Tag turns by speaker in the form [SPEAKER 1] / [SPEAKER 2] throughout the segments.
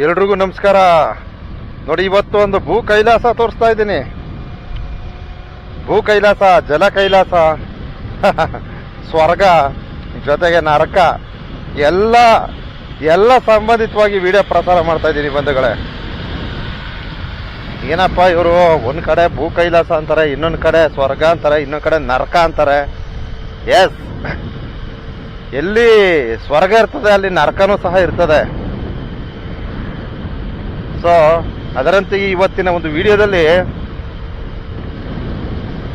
[SPEAKER 1] ಎಲ್ರಿಗೂ ನಮಸ್ಕಾರ. ನೋಡಿ, ಇವತ್ತು ಒಂದು ಭೂ ಕೈಲಾಸ ತೋರಿಸ್ತಾ ಇದ್ದೀನಿ. ಭೂ ಕೈಲಾಸ, ಜಲ ಕೈಲಾಸ, ಸ್ವರ್ಗ, ಜೊತೆಗೆ ನರಕ, ಎಲ್ಲ ಎಲ್ಲ ಸಂಬಂಧಿತವಾಗಿ ವಿಡಿಯೋ ಪ್ರಸಾರ ಮಾಡ್ತಾ ಇದ್ದೀನಿ ಬಂಧುಗಳೇ. ಏನಪ್ಪ ಇವರು? ಒಂದು ಕಡೆ ಭೂ ಕೈಲಾಸ ಅಂತಾರೆ, ಇನ್ನೊಂದು ಕಡೆ ಸ್ವರ್ಗ ಅಂತಾರೆ, ಇನ್ನೊಂದು ಕಡೆ ನರಕ ಅಂತಾರೆ. ಎಸ್ ಎಲ್ಲಿ ಸ್ವರ್ಗ ಇರ್ತದೆ, ಅಲ್ಲಿ ನರಕನೂ ಸಹ ಇರ್ತದೆ. ಸೊ ಅದರಂತೆ ಇವತ್ತಿನ ಒಂದು ವಿಡಿಯೋದಲ್ಲಿ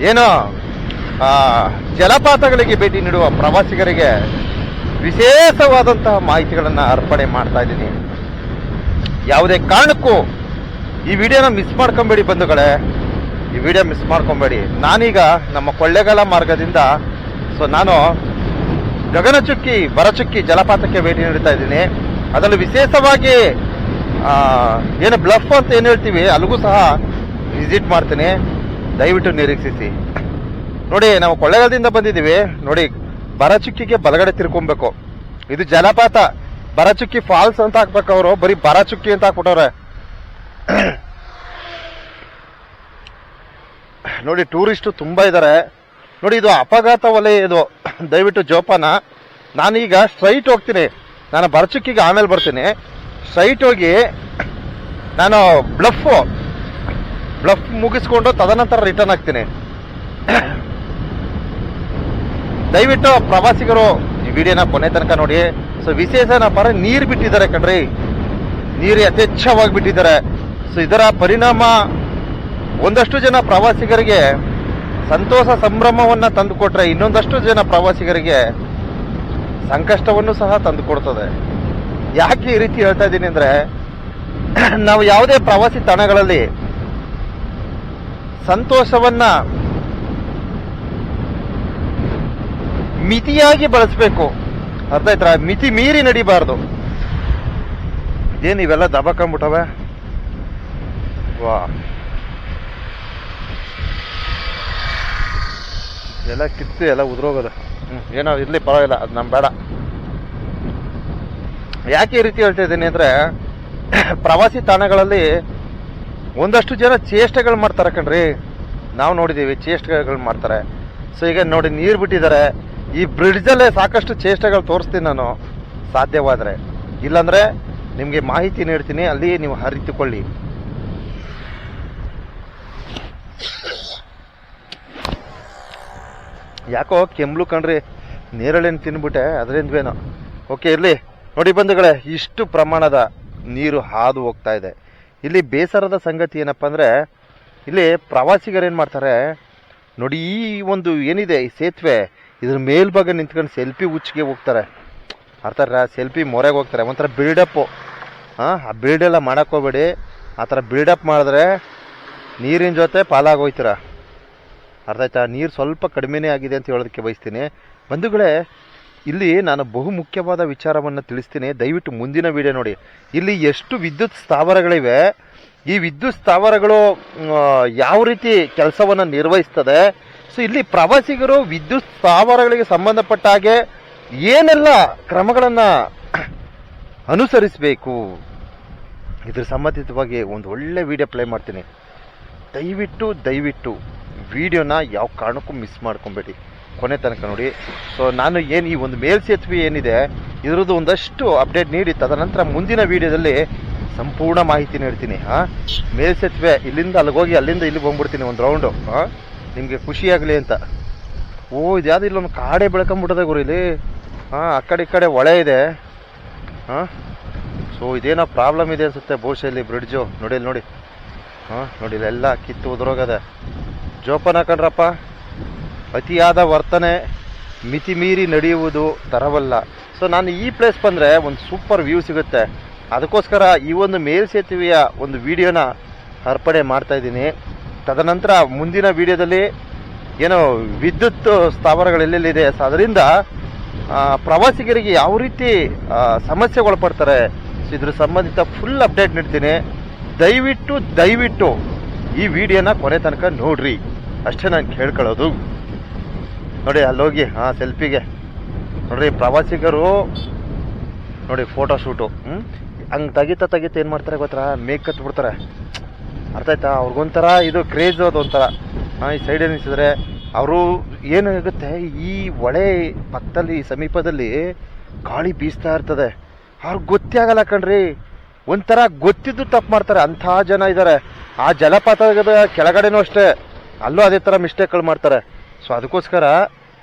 [SPEAKER 1] ಏನು ಜಲಪಾತಗಳಿಗೆ ಭೇಟಿ ನೀಡುವ ಪ್ರವಾಸಿಗರಿಗೆ ವಿಶೇಷವಾದಂತಹ ಮಾಹಿತಿಗಳನ್ನು ಅರ್ಪಣೆ ಮಾಡ್ತಾ ಇದ್ದೀನಿ. ಯಾವುದೇ ಕಾರಣಕ್ಕೂ ಈ ವಿಡಿಯೋನ ಮಿಸ್ ಮಾಡ್ಕೊಂಬೇಡಿ ಬಂಧುಗಳೇ. ಈ ವಿಡಿಯೋ ಮಿಸ್ ಮಾಡ್ಕೊಂಬೇಡಿ. ನಾನೀಗ ನಮ್ಮ ಕೊಳ್ಳೆಗಾಲ ಮಾರ್ಗದಿಂದ, ಸೊ ನಾನು ಗಗನಚುಕ್ಕಿ ಬರಚುಕ್ಕಿ ಜಲಪಾತಕ್ಕೆ ಭೇಟಿ ನೀಡ್ತಾ ಇದ್ದೀನಿ. ಅದರಲ್ಲಿ ವಿಶೇಷವಾಗಿ ಏನು ಬ್ಲಫ್ ಅಂತ ಏನು ಹೇಳ್ತೀವಿ, ಅಲ್ಲಿಗೂ ಸಹ ವಿಸಿಟ್ ಮಾಡ್ತೀನಿ. ದಯವಿಟ್ಟು ನಿರೀಕ್ಷಿಸಿ. ನೋಡಿ, ನಾವು ಕೊಳ್ಳೆಗಾಲದಿಂದ ಬಂದಿದ್ದೀವಿ. ನೋಡಿ, ಬರಚುಕ್ಕಿಗೆ ಬಲಗಡೆ ತಿರ್ಕೊಬೇಕು ಇದು ಜಲಪಾತ. ಬರಚುಕ್ಕಿ ಫಾಲ್ಸ್ ಅಂತ ಹಾಕ್ಬೇಕು ಅವರು ಬರೀ ಬರಚುಕ್ಕಿ ಅಂತ ಹಾಕ್ಬಿಟ್ಟವ್ರೆ. ನೋಡಿ, ಟೂರಿಸ್ಟು ತುಂಬಾ ಇದ್ದಾರೆ ನೋಡಿ, ಇದು ಅಪಘಾತ ವಲಯ ಇದು. ದಯವಿಟ್ಟು ಜೋಪಾನ. ನಾನೀಗ ಸ್ಟ್ರೈಟ್ ಹೋಗ್ತೀನಿ. ನಾನು ಬರಚುಕ್ಕಿಗೆ ಆಮೇಲೆ ಬರ್ತೀನಿ. ಸ್ಟ್ರೈಟ್ ಹೋಗಿ ನಾನು ಬ್ಲಫ್ ಬ್ಲಫ್ ಮುಗಿಸ್ಕೊಂಡು ತದನಂತರ ರಿಟರ್ನ್ ಆಗ್ತೀನಿ. ದಯವಿಟ್ಟು ಪ್ರವಾಸಿಗರು ಈ ವಿಡಿಯೋನ ಕೊನೆ ತನಕ ನೋಡಿ. ಸೊ ವಿಶೇಷ ಏನಪ್ಪ ನೀರು ಬಿಟ್ಟಿದ್ದಾರೆ ಕಣ್ರಿ. ನೀರು ಯಥೇಚ್ಛವಾಗಿ ಬಿಟ್ಟಿದ್ದಾರೆ. ಸೊ ಇದರ ಪರಿಣಾಮ ಒಂದಷ್ಟು ಜನ ಪ್ರವಾಸಿಗರಿಗೆ ಸಂತೋಷ ಸಂಭ್ರಮವನ್ನು ತಂದುಕೊಟ್ರೆ ಇನ್ನೊಂದಷ್ಟು ಜನ ಪ್ರವಾಸಿಗರಿಗೆ ಸಂಕಷ್ಟವನ್ನು ಸಹ ತಂದುಕೊಡ್ತದೆ. ಯಾಕೆ ಈ ರೀತಿ ಹೇಳ್ತಾ ಇದ್ದೀನಿ ಅಂದ್ರೆ, ನಾವು ಯಾವುದೇ ಪ್ರವಾಸಿ ತಾಣಗಳಲ್ಲಿ ಸಂತೋಷವನ್ನ ಮಿತಿಯಾಗಿ ಬಳಸಬೇಕು. ಅರ್ಥ ಆಯ್ತಾ? ಮಿತಿ ಮೀರಿ ನಡಿಬಾರ್ದು. ಏನು ಇವೆಲ್ಲ ದಬಕೊಂಬಿಟ್ಟವೆ ವಾ. ಎಲ್ಲ ಕಿತ್ತು, ಎಲ್ಲ ಉದ್ರೋಗದ. ಏನೋ ಇರ್ಲಿ, ಪರವಾಗಿಲ್ಲ, ಅದು ನಮ್ ಬೇಡ. ಯಾಕೆ ಈ ರೀತಿ ಹೇಳ್ತಾ ಇದ್ದೀನಿ ಅಂದ್ರೆ, ಪ್ರವಾಸಿ ತಾಣಗಳಲ್ಲಿ ಒಂದಷ್ಟು ಜನ ಚೇಷ್ಟೆಗಳು ಮಾಡ್ತಾರೆ ಕಣ್ರಿ. ನಾವು ನೋಡಿದೀವಿ, ಚೇಷ್ಟೆಗಳು ಮಾಡ್ತಾರೆ. ಸೊ ಈಗ ನೋಡಿ ನೀರು ಬಿಟ್ಟಿದ್ದಾರೆ. ಈ ಬ್ರಿಡ್ಜಲ್ಲೇ ಸಾಕಷ್ಟು ಚೇಷ್ಟೆಗಳು ತೋರಿಸ್ತೀನಿ ನಾನು. ಸಾಧ್ಯವಾದ್ರೆ. ಇಲ್ಲಾಂದರೆ ನಿಮಗೆ ಮಾಹಿತಿ ನೀಡ್ತೀನಿ, ಅಲ್ಲಿ ನೀವು ಹರಿತುಕೊಳ್ಳಿ ಯಾಕೋ ಕೆಮ್ಲು ಕಣ್ರಿ. ನೇರಳೆನ ತಿನ್ಬಿಟ್ಟೆ, ಅದರಿಂದವೇನೋ. ಓಕೆ ಇರ್ಲಿ. ನೋಡಿ ಬಂಧುಗಳೇ, ಇಷ್ಟು ಪ್ರಮಾಣದ ನೀರು ಹಾದು ಹೋಗ್ತಾ ಇದೆ. ಇಲ್ಲಿ ಬೇಸರದ ಸಂಗತಿ ಏನಪ್ಪ ಅಂದರೆ, ಇಲ್ಲಿ ಪ್ರವಾಸಿಗರು ಏನ್ ಮಾಡ್ತಾರೆ, ನೋಡಿ ಈ ಒಂದು ಏನಿದೆ ಈ ಸೇತುವೆ, ಇದ್ರ ಮೇಲ್ಭಾಗ ನಿಂತ್ಕೊಂಡು ಸೆಲ್ಫಿ ಉಚ್ಚಿಗೆ ಹೋಗ್ತಾರೆ. ಅರ್ಥರ ಸೆಲ್ಫಿ ಮೊರೆಗೆ ಹೋಗ್ತಾರೆ, ಒಂಥರ ಬಿಲ್ಡಪ್ಪು. ಹಾಂ ಆ ಬಿಲ್ಡೆಲ್ಲ ಎಲ್ಲ ಮಾಡಕ್ ಹೋಗ್ಬೇಡಿ. ಆ ಥರ ಬಿಲ್ಡಪ್ ಮಾಡಿದ್ರೆ ನೀರಿನ ಜೊತೆ ಪಾಲಾಗೋಯ್ತೀರ. ಅರ್ಥ ಆಯ್ತಾ? ನೀರು ಸ್ವಲ್ಪ ಕಡಿಮೆನೇ ಆಗಿದೆ ಅಂತ ಹೇಳೋದಕ್ಕೆ ಬಯಸ್ತೀನಿ. ಬಂಧುಗಳೇ ಇಲ್ಲಿ ನಾನು ಬಹು ಮುಖ್ಯವಾದ ವಿಚಾರವನ್ನು ತಿಳಿಸ್ತೀನಿ. ದಯವಿಟ್ಟು ಮುಂದಿನ ವಿಡಿಯೋ ನೋಡಿ. ಇಲ್ಲಿ ಎಷ್ಟು ವಿದ್ಯುತ್ ಸ್ಥಾವರಗಳಿವೆ. ಈ ವಿದ್ಯುತ್ ಸ್ಥಾವರಗಳು ಯಾವ ರೀತಿ ಕೆಲಸವನ್ನು ನಿರ್ವಹಿಸ್ತದೆ. ಸೊ ಇಲ್ಲಿ ಪ್ರವಾಸಿಗರು ವಿದ್ಯುತ್ ಸ್ಥಾವರಗಳಿಗೆ ಸಂಬಂಧಪಟ್ಟ ಹಾಗೆ ಏನೆಲ್ಲ ಕ್ರಮಗಳನ್ನು ಅನುಸರಿಸಬೇಕು? ಇದ್ರ ಸಂಬಂಧಿತವಾಗಿ ಒಂದು ಒಳ್ಳೆ ವಿಡಿಯೋ ಪ್ಲೇ ಮಾಡ್ತೀನಿ. ದಯವಿಟ್ಟು ದಯವಿಟ್ಟು ವಿಡಿಯೋನ ಯಾವ ಕಾರಣಕ್ಕೂ ಮಿಸ್ ಮಾಡ್ಕೊಬೇಡಿ. ಕೊನೆ ತನಕ ನೋಡಿ. ಸೊ ನಾನು ಏನು ಈ ಒಂದು ಮೇಲ್ಸೇತುವೆ ಏನಿದೆ, ಇದರದ್ದು ಒಂದಷ್ಟು ಅಪ್ಡೇಟ್ ನೀಡಿ ತದನಂತರ ಮುಂದಿನ ವಿಡಿಯೋದಲ್ಲಿ ಸಂಪೂರ್ಣ ಮಾಹಿತಿ ನೀಡ್ತೀನಿ, ಹಾಂ? ಮೇಲ್ಸೇತುವೆ ಇಲ್ಲಿಂದ ಅಲ್ಲಿಗೆ ಹೋಗಿ ಅಲ್ಲಿಂದ ಇಲ್ಲಿ ಬಂದ್ಬಿಡ್ತೀನಿ ಒಂದು ರೌಂಡು ಹಾಂ? ನಿಮಗೆ ಖುಷಿಯಾಗಲಿ ಅಂತ. ಓ, ಇದು ಯಾವುದು ಇಲ್ಲೊಂದು ಕಾಡೆ ಬೆಳ್ಕೊಂಬಿಟ್ಟದೆ ಗುರು ಇಲ್ಲಿ. ಹಾಂ, ಆ ಕಡೆ ಈ ಕಡೆ ಹೊಳೆ ಇದೆ, ಹಾಂ? ಸೊ ಇದೇನೋ ಪ್ರಾಬ್ಲಮ್ ಇದೆ ಅನಿಸುತ್ತೆ ಬಹುಶಃ ಇಲ್ಲಿ ಬ್ರಿಡ್ಜು ನೋಡಿ ಇಲ್ಲಿ ನೋಡಿ. ಹಾಂ, ನೋಡಿ ಇಲ್ಲೆಲ್ಲ ಕಿತ್ತು ಉದುರೋಗದೆ. ಜೋಪಾನ ಕಣ್ರಪ್ಪ. ಅತಿಯಾದ ವರ್ತನೆ ಮಿತಿ ಮೀರಿ ನಡೆಯುವುದು ತರವಲ್ಲ. ಸೊ ನಾನು ಈ ಪ್ಲೇಸ್ ಬಂದರೆ ಒಂದು ಸೂಪರ್ ವ್ಯೂ ಸಿಗುತ್ತೆ. ಅದಕ್ಕೋಸ್ಕರ ಈ ಒಂದು ಮೇಲ್ಸೇತುವೆಯ ಒಂದು ವಿಡಿಯೋನ ಅರ್ಪಣೆ ಮಾಡ್ತಾ ಇದ್ದೀನಿ. ತದನಂತರ ಮುಂದಿನ ವಿಡಿಯೋದಲ್ಲಿ ಏನೋ ವಿದ್ಯುತ್ ಸ್ಥಾವರಗಳು ಎಲ್ಲೆಲ್ಲಿದೆ? ಸೊ ಅದರಿಂದ ಪ್ರವಾಸಿಗರಿಗೆ ಯಾವ ರೀತಿ ಸಮಸ್ಯೆ ಒಳಪಡ್ತಾರೆ ಸೊ ಇದ್ರ ಸಂಬಂಧಿತ ಫುಲ್ ಅಪ್ಡೇಟ್ ನೀಡ್ತೀನಿ. ದಯವಿಟ್ಟು ದಯವಿಟ್ಟು ಈ ವಿಡಿಯೋನ ಕೊನೆ ತನಕ ನೋಡ್ರಿ. ಅಷ್ಟೇ ನಾನು ಕೇಳ್ಕೊಳ್ಳೋದು. ನೋಡಿ, ಅಲ್ಲೋಗಿ ಹಾಂ ಸೆಲ್ಫಿಗೆ. ನೋಡ್ರಿ, ಪ್ರವಾಸಿಗರು, ನೋಡಿ ಫೋಟೋ ಶೂಟು ಹ್ಞೂ ಹಂಗೆ ತೆಗಿತಾ ತೆಗಿತಾ ಏನು ಮಾಡ್ತಾರೆ ಗೊತ್ತಾ? ಮೇಕ್ ಕತ್ಬಿಡ್ತಾರೆ ಅರ್ಥ ಆಯ್ತಾ? ಅವ್ರಿಗೊಂಥರ ಇದು ಕ್ರೇಜ್ ಅದೊಂಥರ ಹಾಂ, ಈ ಸೈಡ್ ನಿಲ್ಸಿದ್ರೆ ಅವರು ಏನಾಗುತ್ತೆ? ಈ ಹೊಳೆ ಪಕ್ಕದಲ್ಲಿ ಸಮೀಪದಲ್ಲಿ ಗಾಳಿ ಬೀಸ್ತಾ ಇರ್ತದೆ. ಅವ್ರಿಗೆ ಗೊತ್ತೇ ಆಗಲ್ಲ ಕಣ್ರಿ. ಒಂಥರ ಗೊತ್ತಿದ್ದು ತಪ್ಪು ಮಾಡ್ತಾರೆ. ಅಂಥ ಜನ ಇದ್ದಾರೆ ಆ ಜಲಪಾತದ ಕೆಳಗಡೆನೂ ಅಷ್ಟೇ. ಅಲ್ಲೂ ಅದೇ ಥರ ಮಿಸ್ಟೇಕ್ಗಳು ಮಾಡ್ತಾರೆ. ಸೊ ಅದಕ್ಕೋಸ್ಕರ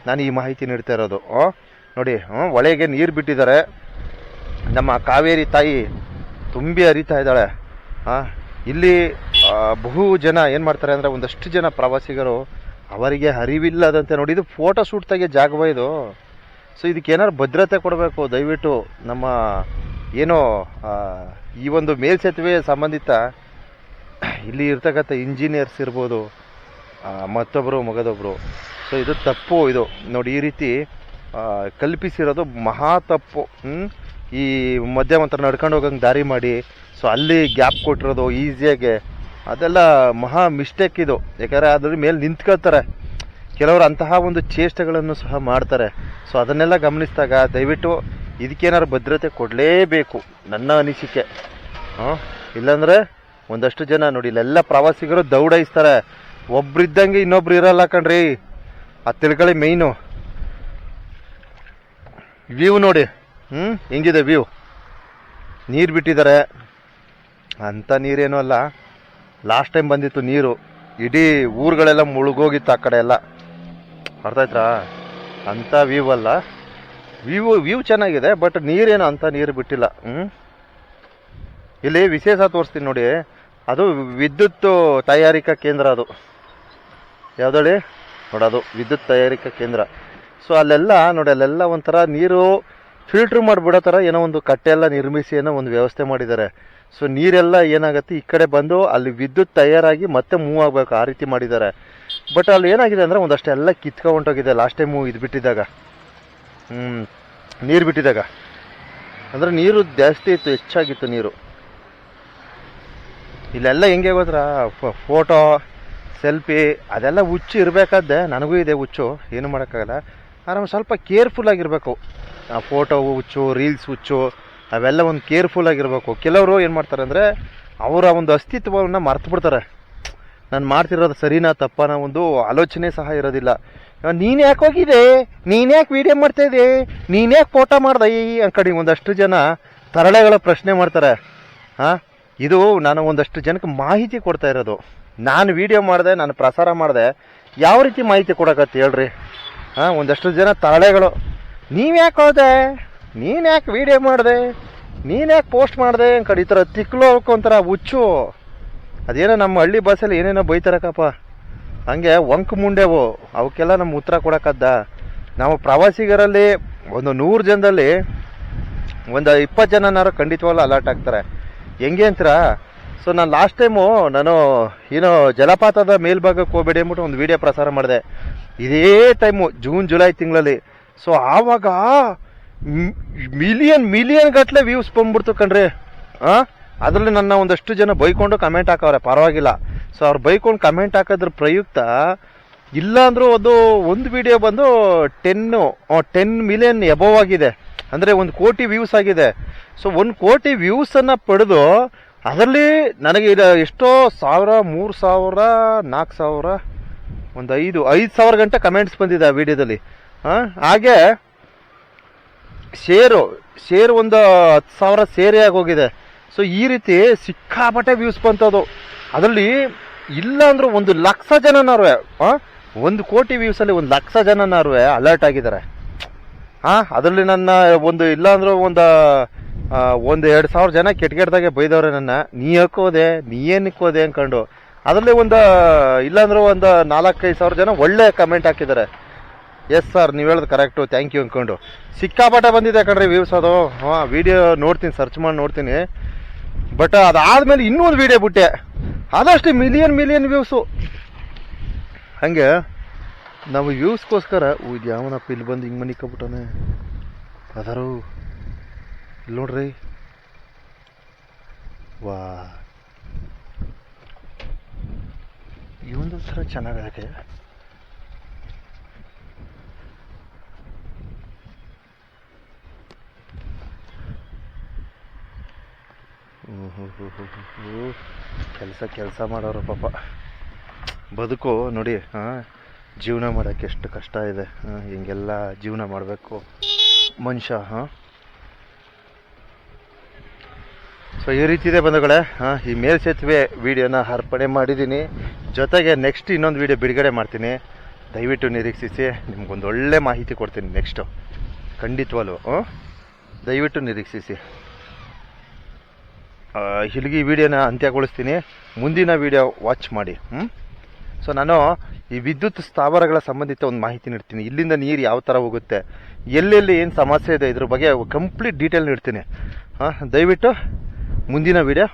[SPEAKER 1] ನಾನು ಈ ಮಾಹಿತಿ ನೀಡ್ತಾ ಇರೋದು. ನೋಡಿ ಹೊಳೆಗೆ ನೀರು ಬಿಟ್ಟಿದ್ದಾರೆ. ನಮ್ಮ ಕಾವೇರಿ ತಾಯಿ ತುಂಬಿ ಹರಿತಾ ಇದ್ದಾಳೆ. ಇಲ್ಲಿ ಬಹು ಜನ ಏನು ಮಾಡ್ತಾರೆ ಅಂದರೆ ಒಂದಷ್ಟು ಜನ ಪ್ರವಾಸಿಗರು ಅವರಿಗೆ ಅರಿವಿಲ್ಲದಂತೆ ನೋಡಿ, ಇದು ಫೋಟೋ ಶೂಟ್ ತೆಗೆ ಜಾಗವ ಇದು? ಸೊ ಇದಕ್ಕೆ ಏನಾದ್ರು ಭದ್ರತೆ ಕೊಡಬೇಕು, ದಯವಿಟ್ಟು ನಮ್ಮ ಏನೋ ಈ ಒಂದು ಮೇಲ್ಸೇತುವೆ ಸಂಬಂಧಿತ ಇಲ್ಲಿ ಇರ್ತಕ್ಕಂಥ ಇಂಜಿನಿಯರ್ಸ್ ಇರ್ಬೋದು ಮತ್ತೊಬ್ಬರು ಮಗದೊಬ್ಬರು ಸೊ ಇದು ತಪ್ಪು ಇದು. ನೋಡಿ, ಈ ರೀತಿ ಕಲ್ಪಿಸಿರೋದು ಮಹಾ ತಪ್ಪು. ಈ ಮಧ್ಯ ಮಂತ್ರ ನಡ್ಕೊಂಡು ಹೋಗಂಗೆ ದಾರಿ ಮಾಡಿ ಸೊ ಅಲ್ಲಿ ಗ್ಯಾಪ್ ಕೊಟ್ಟಿರೋದು ಈಸಿಯಾಗೆ. ಅದೆಲ್ಲ ಮಹಾ ಮಿಸ್ಟೇಕ್ ಇದು. ಯಾಕಂದರೆ ಅದ್ರ ಮೇಲೆ ನಿಂತ್ಕೊಳ್ತಾರೆ. ಕೆಲವರು ಅಂತಹ ಒಂದು ಚೇಷ್ಟೆಗಳನ್ನು ಸಹ ಮಾಡ್ತಾರೆ. ಸೊ ಅದನ್ನೆಲ್ಲ ಗಮನಿಸಿದಾಗ ದಯವಿಟ್ಟು ಇದಕ್ಕೇನಾದ್ರು ಭದ್ರತೆ ಕೊಡಲೇಬೇಕು, ನನ್ನ ಅನಿಸಿಕೆ. ಹಾಂ? ಇಲ್ಲಾಂದರೆ ಒಂದಷ್ಟು ಜನ ನೋಡಿ, ಇಲ್ಲೆಲ್ಲ ಪ್ರವಾಸಿಗರು ದೌಡಾಯಿಸ್ತಾರೆ. ಒಬ್ರಿದ್ದಂಗೆ ಇನ್ನೊಬ್ರು ಇರಲ್ಲ ಕಣ್ರಿ. ಆ ತಿಳ್ಕೊಳ್ಳಿ ಮೇಯ್ನು ವ್ಯೂ ನೋಡಿ. ಹ್ಞೂ ಹೆಂಗಿದೆ ವ್ಯೂ? ನೀರು ಬಿಟ್ಟಿದ್ದಾರೆ. ಅಂಥ ನೀರೇನೂ ಅಲ್ಲ. ಲಾಸ್ಟ್ ಟೈಮ್ ಬಂದಿತ್ತು ನೀರು. ಇಡೀ ಊರುಗಳೆಲ್ಲ ಮುಳುಗೋಗಿತ್ತು ಆ ಕಡೆ ಎಲ್ಲ. ಅರ್ಥ ಆಯ್ತಾ? ಅಂಥ ವ್ಯೂ ಅಲ್ಲ. ವ್ಯೂ ವ್ಯೂ ಚೆನ್ನಾಗಿದೆ, ಬಟ್ ನೀರೇನು ಅಂತ ನೀರು ಬಿಟ್ಟಿಲ್ಲ. ಹ್ಞೂ ಇಲ್ಲಿ ವಿಶೇಷ ತೋರಿಸ್ತೀನಿ ನೋಡಿ. ಅದು ವಿದ್ಯುತ್ ತಯಾರಿಕಾ ಕೇಂದ್ರ ಅದು. ಯಾವುದಳಿ? ನೋಡೋದು ವಿದ್ಯುತ್ ತಯಾರಿಕಾ ಕೇಂದ್ರ. ಸೊ ಅಲ್ಲೆಲ್ಲ ನೋಡಿ, ಅಲ್ಲೆಲ್ಲ ಒಂಥರ ನೀರು ಫಿಲ್ಟ್ರ್ ಮಾಡಿಬಿಡೋ ಥರ ಏನೋ ಒಂದು ಕಟ್ಟೆ ಎಲ್ಲ ನಿರ್ಮಿಸಿ ಏನೋ ಒಂದು ವ್ಯವಸ್ಥೆ ಮಾಡಿದ್ದಾರೆ. ಸೊ ನೀರೆಲ್ಲ ಏನಾಗುತ್ತೆ, ಈ ಕಡೆ ಬಂದು ಅಲ್ಲಿ ವಿದ್ಯುತ್ ತಯಾರಾಗಿ ಮತ್ತೆ ಮೂವ್ ಆಗಬೇಕು, ಆ ರೀತಿ ಮಾಡಿದ್ದಾರೆ. ಬಟ್ ಅಲ್ಲಿ ಏನಾಗಿದೆ ಅಂದರೆ ಒಂದಷ್ಟು ಎಲ್ಲ ಕಿತ್ಕೊಂಡೋಗಿದೆ ಲಾಸ್ಟ್ ಟೈಮು ಇದು ಬಿಟ್ಟಿದ್ದಾಗ. ನೀರು ಬಿಟ್ಟಿದ್ದಾಗ. ಅಂದರೆ ನೀರು ಜಾಸ್ತಿ ಇತ್ತು, ಹೆಚ್ಚಾಗಿತ್ತು ನೀರು. ಇಲ್ಲೆಲ್ಲ ಹೆಂಗೆ ಗೊತ್ತಾ? ಫೋಟೋ ಸೆಲ್ಫಿ ಅದೆಲ್ಲ ಹುಚ್ಚು ಇರಬೇಕಾದ್ದೆ ನನಗೂ ಇದೆ ಹುಚ್ಚು, ಏನು ಮಾಡೋಕ್ಕಾಗಲ್ಲ. ಆರಾಮ ಸ್ವಲ್ಪ ಕೇರ್ಫುಲ್ ಆಗಿರಬೇಕು. ಫೋಟೋ ಹುಚ್ಚು ರೀಲ್ಸ್ ಹುಚ್ಚು, ಅವೆಲ್ಲ ಒಂದು ಕೇರ್ಫುಲ್ ಆಗಿರಬೇಕು. ಕೆಲವರು ಏನು ಮಾಡ್ತಾರೆ ಅಂದರೆ, ಅವರ ಒಂದು ಅಸ್ತಿತ್ವವನ್ನು ಮರ್ತು ಬಿಡ್ತಾರೆ. ನಾನು ಮಾಡ್ತಿರೋದು ಸರಿನಾ ತಪ್ಪನ ಒಂದು ಆಲೋಚನೆ ಸಹ ಇರೋದಿಲ್ಲ. ನೀನು ಯಾಕೆ ಹೋಗಿದೆ ನೀನು ಯಾಕೆ ವಿಡಿಯೋ ಮಾಡ್ತಾ ಇದೆ ನೀನು ಯಾಕೆ ಫೋಟೋ ಮಾಡ್ದೆ? ಈ ಅಂಕಡಿ ಒಂದಷ್ಟು ಜನ ತರಳೆಗಳ ಪ್ರಶ್ನೆ ಮಾಡ್ತಾರೆ. ಹಾಂ ಇದು ನಾನು ಒಂದಷ್ಟು ಜನಕ್ಕೆ ಮಾಹಿತಿ ಕೊಡ್ತಾ ಇರೋದು. ನಾನು ವಿಡಿಯೋ ಮಾಡಿದೆ, ನಾನು ಪ್ರಸಾರ ಮಾಡಿದೆ. ಯಾವ ರೀತಿ ಮಾಹಿತಿ ಕೊಡಕತ್ತೆ ಹೇಳ್ರಿ? ಹಾಂ, ಒಂದಷ್ಟು ಜನ ತರಳೆಗಳು. ನೀವು ಯಾಕೆ ಹೋದೆ? ನೀನು ಯಾಕೆ ವಿಡಿಯೋ ಮಾಡಿದೆ? ನೀನು ಯಾಕೆ ಪೋಸ್ಟ್ ಮಾಡಿದೆ? ಕಡೆ ಈ ಥರ ತಿಕ್ಲು ಒಂಥರ ಹುಚ್ಚು. ಅದೇನೋ ನಮ್ಮ ಹಳ್ಳಿ ಬಸ್ಸಲ್ಲಿ ಏನೇನೋ ಬೈತಾರಕ್ಕಪ್ಪ ಹಂಗೆ ಒಂಕ್ ಮುಂಡೆವು. ಅವಕ್ಕೆಲ್ಲ ನಮ್ಮ ಉತ್ತರ ಕೊಡೋಕ್ಕದ್ದ ನಾವು ಪ್ರವಾಸಿಗರಲ್ಲಿ ಒಂದು ನೂರು ಜನದಲ್ಲಿ ಒಂದು ಇಪ್ಪತ್ತು ಜನನಾರು ಖಂಡಿತವಾಗ್ಲೂ ಅಲರ್ಟ್ ಆಗ್ತಾರೆ. ಹೆಂಗೆ ಅಂತೀರಾ? ಸೊ ನಾನು ಲಾಸ್ಟ್ ಟೈಮು ನಾನು ಏನೋ ಜಲಪಾತದ ಮೇಲ್ಭಾಗಕ್ಕೆ ಹೋಗ್ಬೇಡಿ ಅಂದ್ಬಿಟ್ಟು ಒಂದು ವಿಡಿಯೋ ಪ್ರಸಾರ ಮಾಡಿದೆ. ಇದೇ ಟೈಮು ಜೂನ್ ಜುಲೈ ತಿಂಗಳಲ್ಲಿ. ಸೊ ಆವಾಗ ಮಿಲಿಯನ್ ಮಿಲಿಯನ್ ಗಟ್ಟಲೆ ವ್ಯೂಸ್ ಬಂದ್ಬಿಡ್ತು ಕಣ್ರಿ. ಹಾಂ ಅದರಲ್ಲಿ ನನ್ನ ಒಂದಷ್ಟು ಜನ ಬೈಕೊಂಡು ಕಮೆಂಟ್ ಹಾಕವ್ರೆ, ಪರವಾಗಿಲ್ಲ. ಸೊ ಅವ್ರು ಬೈಕೊಂಡು ಕಮೆಂಟ್ ಹಾಕೋದ್ರ ಪ್ರಯುಕ್ತ ಇಲ್ಲ ಅದು ಒಂದು ಒಂದು ವಿಡಿಯೋ ಬಂದು ಟೆನ್ನು ಟೆನ್ ಮಿಲಿಯನ್ ಎಬೋವ್ ಆಗಿದೆ. ಅಂದರೆ ಒಂದು ಕೋಟಿ ವ್ಯೂಸ್ ಆಗಿದೆ. ಸೊ ಒಂದು ಕೋಟಿ ವ್ಯೂಸನ್ನು ಪಡೆದು ಅದರಲ್ಲಿ ನನಗೆ ಇದು ಎಷ್ಟೋ ಸಾವಿರ, ಮೂರು ಸಾವಿರ ನಾಲ್ಕು ಸಾವಿರ, ಒಂದು ಐದು ಐದು ಸಾವಿರ ಗಂಟೆ ಕಮೆಂಟ್ಸ್ ಬಂದಿದೆ ಆ ವಿಡಿಯೋದಲ್ಲಿ. ಹಾಗೆ ಶೇರು, ಶೇರ್ ಒಂದು ಹತ್ತು ಸಾವಿರ ಸೇರೇ ಆಗೋಗಿದೆ. ಸೊ ಈ ರೀತಿ ಸಿಕ್ಕಾಪಟ್ಟೆ ವ್ಯೂಸ್ ಬಂತದು. ಅದರಲ್ಲಿ ಇಲ್ಲ ಅಂದ್ರೂ ಒಂದು ಲಕ್ಷ ಜನನಾರು ಒಂದು ಕೋಟಿ ವ್ಯೂಸಲ್ಲಿ ಒಂದು ಲಕ್ಷ ಜನನಾರು ಅಲರ್ಟ್ ಆಗಿದ್ದಾರೆ. ಹಾಂ ಅದರಲ್ಲಿ ನನ್ನ ಒಂದು ಇಲ್ಲ ಅಂದ್ರೂ ಒಂದು ಒಂದು ಎರಡು ಸಾವಿರ ಜನ ಕೆಟ್ಟಗೆಟ್ದಾಗೆ ಬೈದವ್ರೆ ನನ್ನ. ನೀ ಹಾಕೋದೆ ನೀ ಏನಕ್ಕೆ ಹೋದೆ ಅನ್ಕೊಂಡು. ಅದರಲ್ಲಿ ಒಂದು, ಇಲ್ಲಾಂದ್ರೆ ಒಂದು ನಾಲ್ಕೈದು ಸಾವಿರ ಜನ ಒಳ್ಳೆ ಕಮೆಂಟ್ ಹಾಕಿದ್ದಾರೆ ಎಸ್ ಸರ್ ನೀವು ಹೇಳೋದು ಕರೆಕ್ಟು ಥ್ಯಾಂಕ್ ಯು ಅಂದ್ಕೊಂಡು ಸಿಕ್ಕಾಪಟ್ಟೆ ಬಂದಿದೆ ಕಣ್ರಿ ವ್ಯೂಸ್ ಅದು. ಹಾಂ ವೀಡಿಯೋ ನೋಡ್ತೀನಿ ಸರ್ಚ್ ಮಾಡಿ ನೋಡ್ತೀನಿ. ಬಟ್ ಅದಾದಮೇಲೆ ಇನ್ನೂ ಒಂದು ವಿಡಿಯೋ ಬಿಟ್ಟೆ. ಆದಷ್ಟು ಮಿಲಿಯನ್ ಮಿಲಿಯನ್ ವ್ಯೂಸು ಹಾಗೆ, ನಾವು ವ್ಯೂಸ್ಗೋಸ್ಕರ ಇದು ಯಾವನಪ್ಪ ಇಲ್ಲಿ ಬಂದು ಹಿಂಗೆ ಮನೆ ಕಬಿಟ್ಟಾನೆ ಅದಾರು? ಇಲ್ಲಿ ನೋಡ್ರಿ ವಾ. ಇವೊಂದು ಸರ ಚೆನ್ನಾಗೈತೆ ಕೆಲಸ ಕೆಲಸ ಮಾಡೋರು ಪಾಪ. ಬದುಕು ನೋಡಿ, ಹಾಂ, ಜೀವನ ಮಾಡೋಕೆ ಎಷ್ಟು ಕಷ್ಟ ಇದೆ ಹಿಂಗೆಲ್ಲ ಜೀವನ ಮಾಡಬೇಕು ಮನುಷ್ಯ, ಹಾಂ. ಸೊ ಈ ರೀತಿ ಇದೆ ಬಂಧುಗಳೇ ಈ ಮೇಲ್ಸೇತುವೆ ವಿಡಿಯೋನ ಅರ್ಪಣೆ ಮಾಡಿದ್ದೀನಿ. ಜೊತೆಗೆ ನೆಕ್ಸ್ಟ್ ಇನ್ನೊಂದು ವಿಡಿಯೋ ಬಿಡುಗಡೆ ಮಾಡ್ತೀನಿ. ದಯವಿಟ್ಟು ನಿರೀಕ್ಷಿಸಿ, ನಿಮ್ಗೊಂದು ಒಳ್ಳೆ ಮಾಹಿತಿ ಕೊಡ್ತೀನಿ ನೆಕ್ಸ್ಟು ಖಂಡಿತವಾಗ್ಲು ದಯವಿಟ್ಟು ನಿರೀಕ್ಷಿಸಿ. ಇಲ್ಲಿಗೆ ಈ ವಿಡಿಯೋನ ಅಂತ್ಯಗೊಳಿಸ್ತೀನಿ. ಮುಂದಿನ ವಿಡಿಯೋ ವಾಚ್ ಮಾಡಿ ಹ್ಞೂ ಸೊ ನಾನು ಈ ವಿದ್ಯುತ್ ಸ್ಥಾವರಗಳ ಸಂಬಂಧಿತ ಒಂದು ಮಾಹಿತಿ ನೀಡ್ತೀನಿ. ಇಲ್ಲಿಂದ ನೀರು ಯಾವ ಥರ ಹೋಗುತ್ತೆ, ಎಲ್ಲೆಲ್ಲಿ ಏನು ಸಮಸ್ಯೆ ಇದೆ ಇದ್ರ ಬಗ್ಗೆ ಕಂಪ್ಲೀಟ್ ಡೀಟೇಲ್ ನೀಡ್ತೀನಿ. ಹಾಂ, ದಯವಿಟ್ಟು ಮುಂದಿನ ವಿಡಿಯೋ